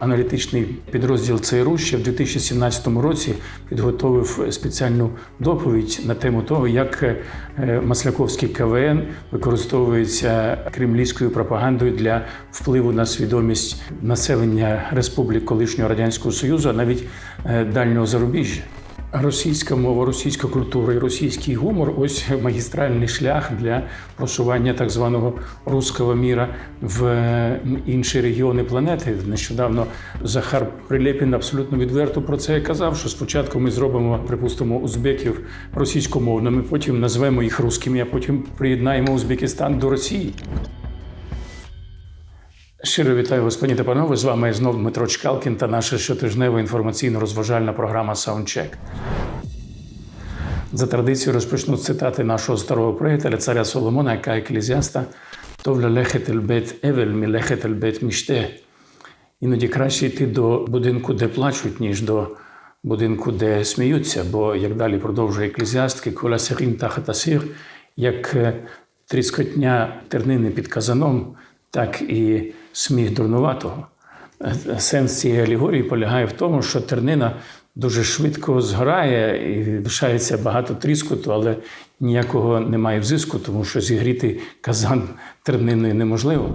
Аналітичний підрозділ ЦРУ ще в 2017 році підготовив спеціальну доповідь на тему того, як е, Масляковський КВН використовується кремлівською пропагандою для впливу на свідомість населення республік колишнього радянського союзу, а навіть е, дальнього зарубіжжя. Російська мова, російська культура і російський гумор ось магістральний шлях для просування так званого руського міра в інші регіони планети. Нещодавно Захар Прилєпін абсолютно відверто про це казав, що спочатку ми зробимо, припустимо, узбеків російськомовними, потім назвемо їх русскими, а потім приєднаємо Узбекистан до Росії. Щиро вітаю вас, пані та панове. З вами знов Дмитро Чкалкін та наша щотижнева інформаційно-розважальна програма Саундчек. За традицією розпочну цитати нашого старого приятеля, царя Соломона, яка еклезіаста «Товля лехетель бет евель, мі лехетель бет міште». Іноді краще йти до будинку, де плачуть, ніж до будинку, де сміються. Бо, як далі продовжує еклезіастки, коля сирін тахата сир, як е, тріскотня тернини під казаном, так і сміх дурнуватого. Сенс цієї алегорії полягає в тому, що тернина дуже швидко згорає і лишається багато тріскоту, але ніякого немає взиску, тому що зігріти казан терниною неможливо.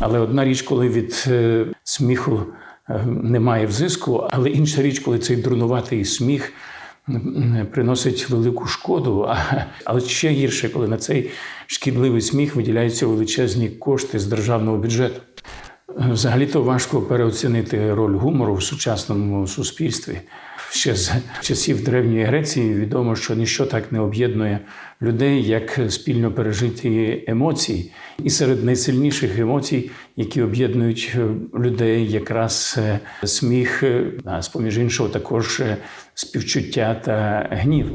Але одна річ, коли від е, сміху е, немає взиску, але інша річ, коли цей дурнуватий сміх приносить велику шкоду. Але ще гірше, коли на цей шкідливий сміх виділяються величезні кошти з державного бюджету. Взагалі-то важко переоцінити роль гумору в сучасному суспільстві. Ще з часів Древньої Греції відомо, що ніщо так не об'єднує людей, як спільно пережиті емоції. І серед найсильніших емоцій, які об'єднують людей, якраз е, сміх, е, а з поміж іншого, також е, співчуття та гнів.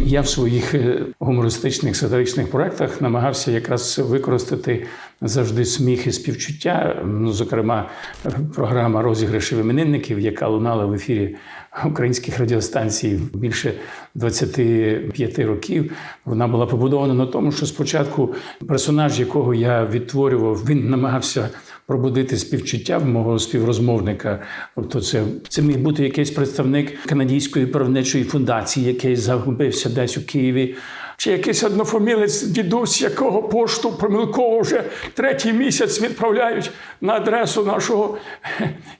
Я в своїх гумористичних сатиричних проєктах намагався якраз використати завжди сміх і співчуття. Ну, зокрема, програма розіграшів іменинників, яка лунала в ефірі українських радіостанцій більше 25 років. Вона була побудована на тому, що спочатку персонаж, якого я відтворював, він намагався пробудити співчуття в мого співрозмовника. Тобто, це, це міг бути якийсь представник канадійської правничої фундації, який загубився десь у Києві. Чи якийсь однофамілець дідусь, якого пошту помилково вже третій місяць відправляють на адресу нашого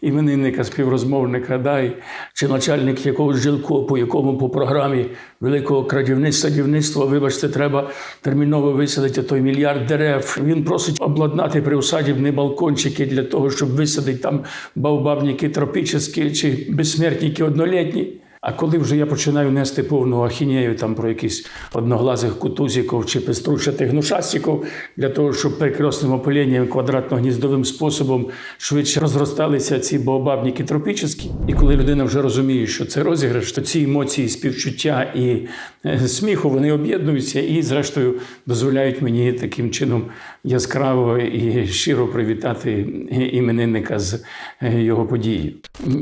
іменинника, співрозмовника, дай, чи начальник якогось жилкопу, якому по програмі великого крадівництва, садівництва, вибачте, треба терміново висадити той мільярд дерев. Він просить обладнати приусадібні балкончики для того, щоб висадити там баобабники тропічні чи безсмертники однолітні. А коли вже я починаю нести повну ахінею там про якісь одноглазих кутузіків чи пестручатих гнушастиків для того, щоб перекресним опиленням квадратно-гніздовим способом швидше розросталися ці баобабники тропічні. І коли людина вже розуміє, що це розіграш, то ці емоції співчуття і е, сміху вони об'єднуються і, зрештою, дозволяють мені таким чином яскраво і щиро привітати іменинника з е, його подією.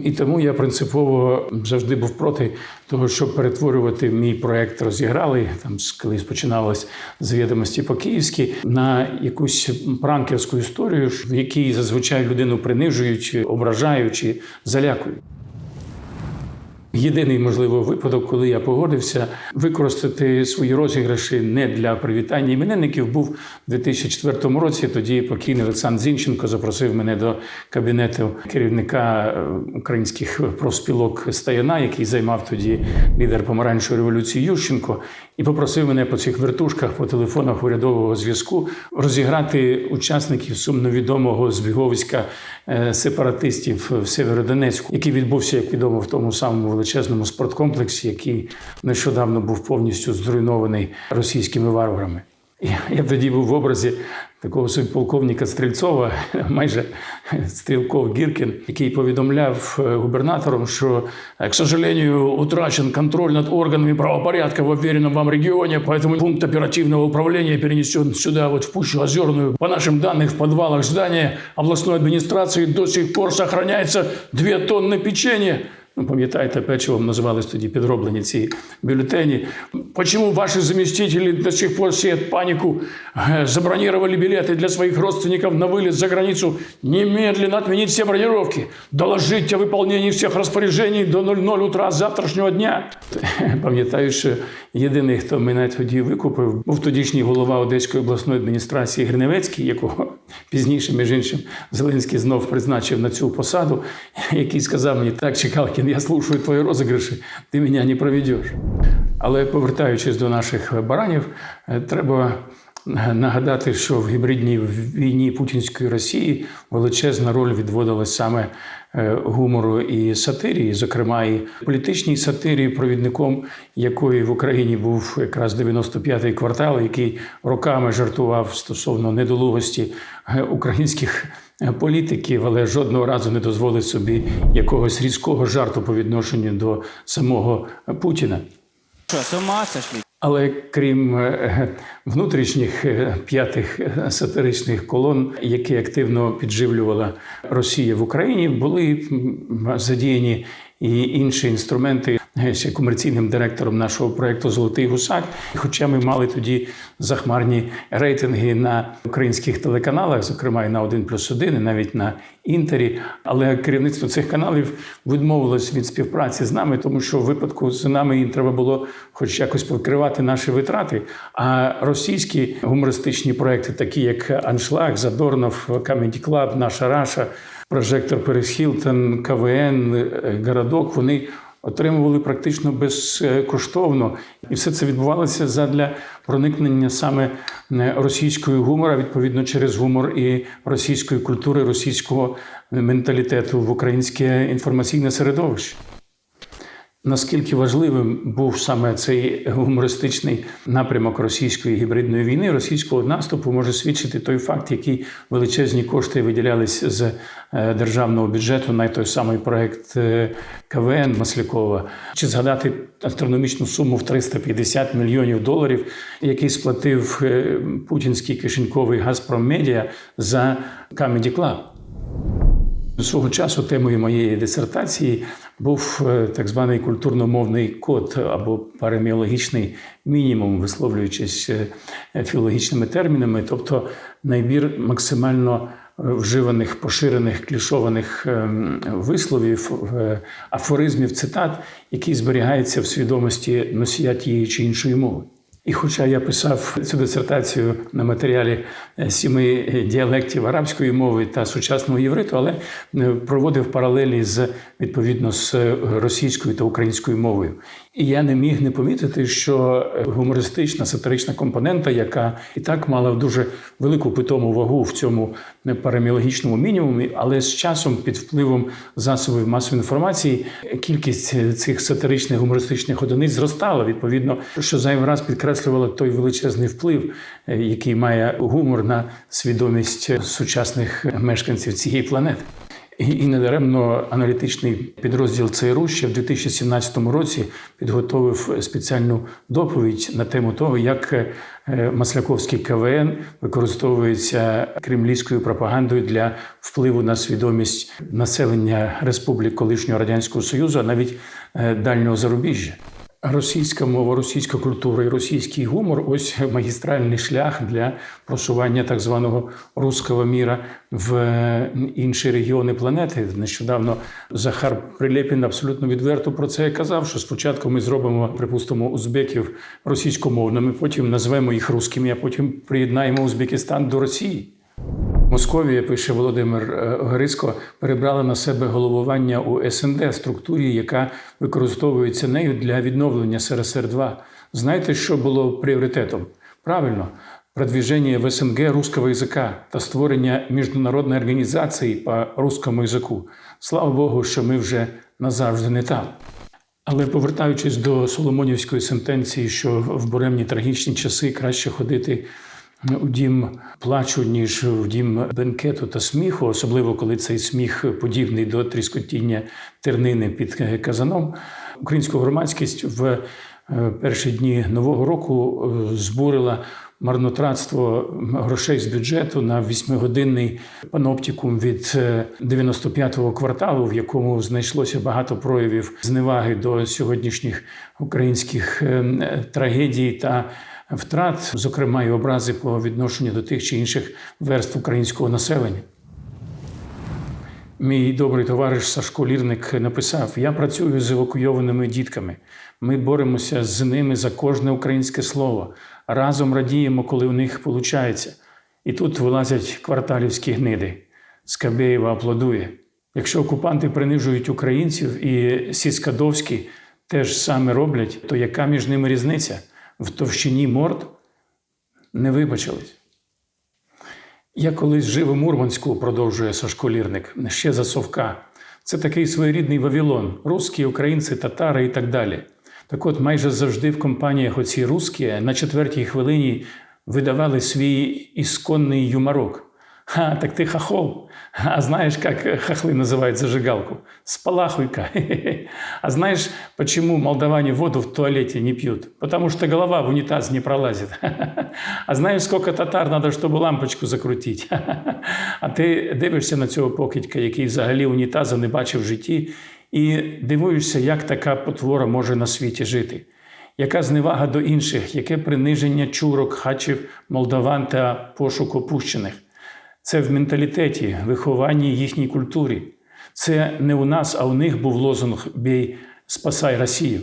І тому я принципово завжди був проти того, щоб перетворювати мій проект розіграли там, коли починалось з відомості по київськи на якусь пранкерську історію, в якій зазвичай людину принижують, ображають, залякують. Єдиний можливо випадок, коли я погодився використати свої розіграші не для привітання іменинників, був у 2004 році. Тоді покійний Олександр Зінченко запросив мене до кабінету керівника е, українських профспілок Стаяна, який займав тоді лідер помаранчевої революції Ющенко, і попросив мене по цих вертушках по телефонах урядового зв'язку розіграти учасників сумновідомого збіговиська е, сепаратистів в Северодонецьку, який відбувся, як відомо, в тому самому величезному спорткомплексі, який нещодавно був повністю зруйнований російськими варварами. Я, я тоді був в образі такого собі полковника Стрільцова, майже стрілков Гіркін, який повідомляв е, губернаторам, що, е, к сожалению, утрачен контроль над органами правопорядка в уверенном вам регионе, поэтому пункт оперативного управления перенесен сюда, вот в Пущу Озерную. По нашим данным, в подвалах здания областной администрации до сих пор сохраняется 2 тонны печенья. Ну, пам'ятаєте, печивом називались тоді підроблені ці бюлетені. Почему ваші замістителі до сих пор сеют панику, Э, забронировали билеты для своих родственников на вылет за границу? Немедленно отменить все бронировки, доложить о выполнении всех распоряжений до 00 утра завтрашнього дня. Пам'ятаю, що єдиний, хто мене тоді викупив, був тодішній голова Одеської обласної адміністрації Гриневецький, якого пізніше, між іншим, Зеленський знов призначив на цю посаду, який сказав мені, так, Чекалкін, я слушаю твої розіграші, ти мене не проведеш. Але повертаючись до наших баранів, е, треба нагадати, що в гібридній війні путінської Росії величезна роль відводилась саме е, гумору і сатирії, зокрема і політичній сатирії, провідником якої в Україні був якраз 95-й квартал, який роками жартував стосовно недолугості е, українських е, політиків, але жодного разу не дозволив собі якогось різкого жарту по відношенню до самого Путіна. Что, с ума сошли? Але крім е, внутрішніх е, п'ятих е, сатиричних колон, які активно підживлювала Росія в Україні, були задіяні і інші інструменти. Е, Ще комерційним директором нашого проекту Золотий гусак. Хоча ми мали тоді захмарні рейтинги на українських телеканалах, зокрема і на 1 плюс 1, і навіть на інтері. Але керівництво цих каналів відмовилось від співпраці з нами, тому що в випадку з нами їм треба було хоч якось покривати наші витрати. А російські гумористичні проекти, такі як Аншлаг, Задорнов, Comedy Club, Наша Раша, Прожектор Перес Хілтон, КВН, Городок, вони отримували практично безкоштовно. І все це відбувалося задля проникнення саме російського російської гумора, відповідно через гумор і російської культури, російського менталітету в українське інформаційне середовище. Наскільки важливим був саме цей гумористичний напрямок російської гібридної війни, російського наступу може свідчити той факт, який величезні кошти виділялись з е, державного бюджету на той самий проект е, КВН Маслякова, чи згадати астрономічну суму в 350 мільйонів доларів, який сплатив е, путінський кишеньковий Газпром Медіа за Comedy Club. Свого часу темою моєї дисертації був е, так званий культурно-мовний код або пареміологічний мінімум, висловлюючись е, філологічними термінами, тобто найбір максимально е, вживаних, поширених, клішованих ем, висловів, афоризмів, цитат, які зберігаються в свідомості носія тієї чи іншої мови. І хоча я писав цю дисертацію на матеріалі е, сіми діалектів арабської мови та сучасного євриту, але е, проводив паралелі з відповідно з е, російською та українською мовою. І я не міг не помітити, що гумористична сатирична компонента, яка і так мала дуже велику питому вагу в цьому параміологічному мінімумі, але з часом під впливом засобів масової інформації кількість цих сатиричних гумористичних одиниць зростала. Відповідно, що зайвий раз підкреслювало той величезний вплив, е, який має гумор на свідомість сучасних мешканців цієї планети. І недаремно аналітичний підрозділ ЦРУ ще в 2017 році підготовив спеціальну доповідь на тему того, як е, Масляковський КВН використовується кремлівською пропагандою для впливу на свідомість населення республік колишнього радянського союзу, а навіть е, дальнього зарубіжжя. Російська мова, російська культура і російський гумор ось магістральний шлях для просування так званого руського міра в інші регіони планети. Нещодавно Захар Прилєпін абсолютно відверто про це казав. Що спочатку ми зробимо, припустимо, узбеків російськомовними, потім назвемо їх русскими, а потім приєднаємо Узбекистан до Росії. Московія, пише Володимир е, Грицько, перебрала на себе головування у СНД структурі, яка використовується нею для відновлення СРСР 2 Знаєте, що було пріоритетом? Правильно, продвіження в СНГ русского язика та створення міжнародної організації по русскому язику. Слава Богу, що ми вже назавжди не там. Але повертаючись до Соломонівської сентенції, що в буремні трагічні часи краще ходити у дім плачу, ніж в дім бенкету та сміху, особливо коли цей сміх подібний до тріскотіння тернини під казаном. Українську громадськість в е, перші дні нового року е, збурила марнотратство грошей з бюджету на восьмигодинний паноптикум від е, 95-го кварталу, в якому знайшлося багато проявів зневаги до сьогоднішніх українських е, трагедій та втрат, зокрема і образи по відношенню до тих чи інших верств українського населення. Мій добрий товариш Сашко Лірник написав: Я працюю з евакуйованими дітками. Ми боремося з ними за кожне українське слово. Разом радіємо, коли у них виходить. І тут вилазять кварталівські гниди. Скабєєва аплодує. Якщо окупанти принижують українців і Сіскадовський теж саме роблять, то яка між ними різниця? В товщині морд не вибачились. Я колись жив у Мурманську, продовжує Сашко Лірник, ще за Совка. Це такий своєрідний Вавилон. Русські, українці, татари і так далі. Так от, майже завжди в компаніях оці русські на четвертій хвилині видавали свій ісконний юморок. Ха, так ты хохол. А знаешь, как хохлы называют зажигалку? Спалахуйка. А знаешь, почему молдаване воду в туалете не пьют? Потому что голова в унитаз не пролазит. А знаешь, сколько татар надо, чтобы лампочку закрутить? А ти дивишся на цього покидька, який взагалі унітаза не бачив в житті, і дивуєшся, як така потвора може на світі жити. Яка зневага до інших, яке приниження чурок, хачів, молдаван та пошук опущених. Це в менталітеті, вихованні їхній культурі. Це не у нас, а у них був лозунг Бій, спасай Росію.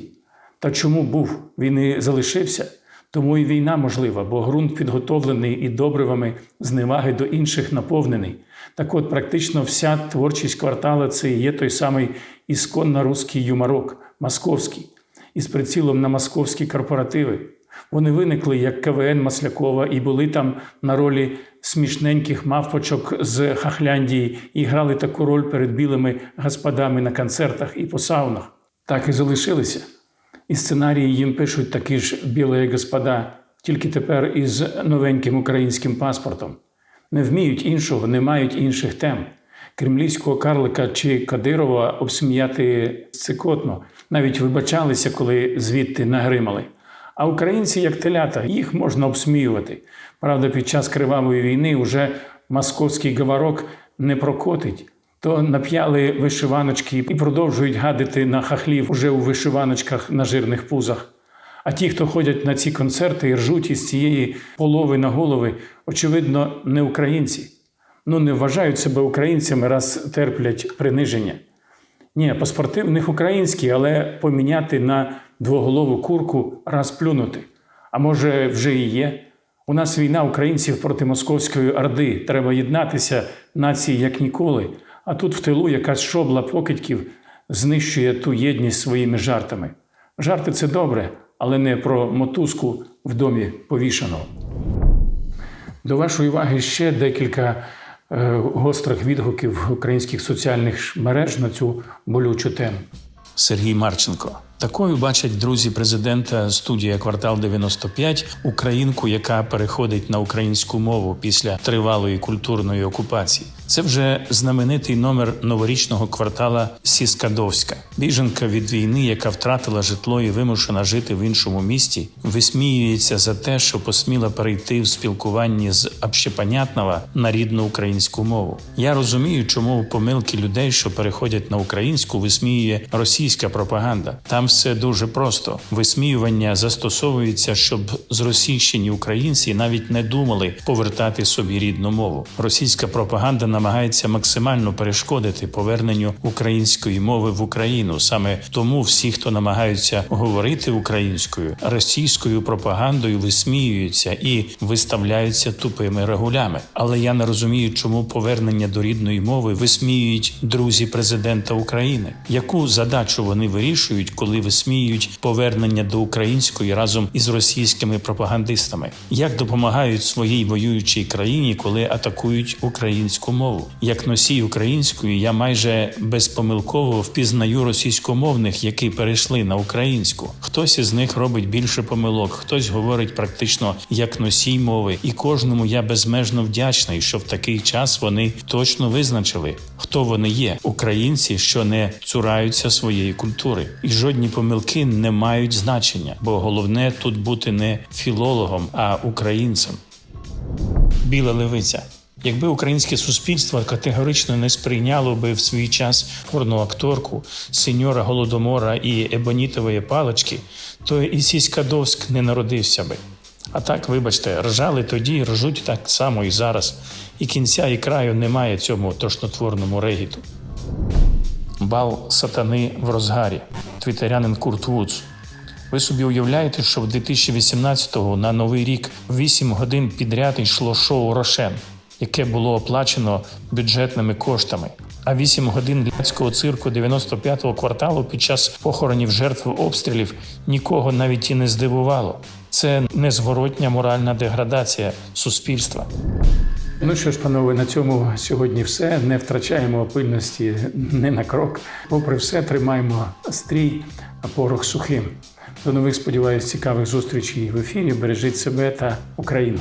Та чому був? Він і залишився. Тому і війна можлива, бо ґрунт підготовлений і добривами зневаги до інших наповнений. Так от, практично вся творчість квартала це і є той самий ісконно русський юморок, московський, із прицілом на московські корпоративи. Вони виникли як КВН Маслякова і були там на ролі смішненьких мавпочок з Хахляндії і грали таку роль перед білими господами на концертах і по саунах. Так і залишилися. І сценарії їм пишуть такі ж білі господа, тільки тепер із новеньким українським паспортом. Не вміють іншого, не мають інших тем. Кремлівського карлика чи Кадирова обсміяти цикотно, навіть вибачалися, коли звідти нагримали. А українці, як телята, їх можна обсміювати. Правда, під час кривавої війни вже московський говорок не прокотить. То нап'яли вишиваночки і продовжують гадити на хахлів уже у вишиваночках на жирних пузах. А ті, хто ходять на ці концерти і ржуть із цієї полови на голови, очевидно, не українці. Ну, не вважають себе українцями, раз терплять приниження. Ні, паспорти в них українські, але поміняти на двоголову курку раз плюнути. А може, вже і є. У нас війна українців проти московської орди. Треба єднатися нації як ніколи. А тут в тилу якась шобла покидьків знищує ту єдність своїми жартами. Жарти це добре, але не про мотузку в домі повішаного. До вашої уваги ще декілька е, гострих відгуків українських соціальних мереж на цю болючу тему. Сергій Марченко. Такою бачать друзі президента студія Квартал 95 українку, яка переходить на українську мову після тривалої культурної окупації. Це вже знаменитий номер новорічного квартала Сіскадовська. Біженка від війни, яка втратила житло і вимушена жити в іншому місті, висміюється за те, що посміла перейти в спілкуванні з общепонятного на рідну українську мову. Я розумію, чому помилки людей, що переходять на українську, висміює російська пропаганда. Там все дуже просто. Висміювання застосовується, щоб зросійщені українці навіть не думали повертати собі рідну мову. Російська пропаганда намагається максимально перешкодити поверненню української мови в Україну. Саме тому всі, хто намагаються говорити українською, російською пропагандою висміюються і виставляються тупими регулями. Але я не розумію, чому повернення до рідної мови висміюють друзі президента України. Яку задачу вони вирішують, коли висміюють повернення до української разом із російськими пропагандистами? Як допомагають своїй воюючій країні, коли атакують українську мову? Як носій української, я майже безпомилково впізнаю російськомовних, які перейшли на українську. Хтось із них робить більше помилок, хтось говорить практично як носій мови, і кожному я безмежно вдячний, що в такий час вони точно визначили, хто вони є українці, що не цураються своєї культури, і жодні виправдані помилки не мають значення, бо головне тут бути не філологом, а українцем. Біла левиця. Якби українське суспільство категорично не сприйняло би в свій час порну акторку, сеньора Голодомора і Ебонітової палички, то і Сіськадовськ не народився би. А так, вибачте, ржали тоді, ржуть так само і зараз. І кінця і краю немає цьому тошнотворному регіту. Бал сатани в розгарі. Твітерянин Курт Вудс. Ви собі уявляєте, що в 2018-го на новий рік 8 годин підряд йшло шоу Рошен, яке було оплачено бюджетними коштами. А 8 годин ляцького цирку 95-го кварталу під час похоронів жертв обстрілів нікого навіть і не здивувало. Це незворотня моральна деградація суспільства. Ну що ж, панове, на цьому сьогодні все. Не втрачаємо пильності не на крок. Попри все, тримаємо стрій, а порох сухим. До нових, сподіваюсь, цікавих зустрічей в ефірі. Бережіть себе та Україну.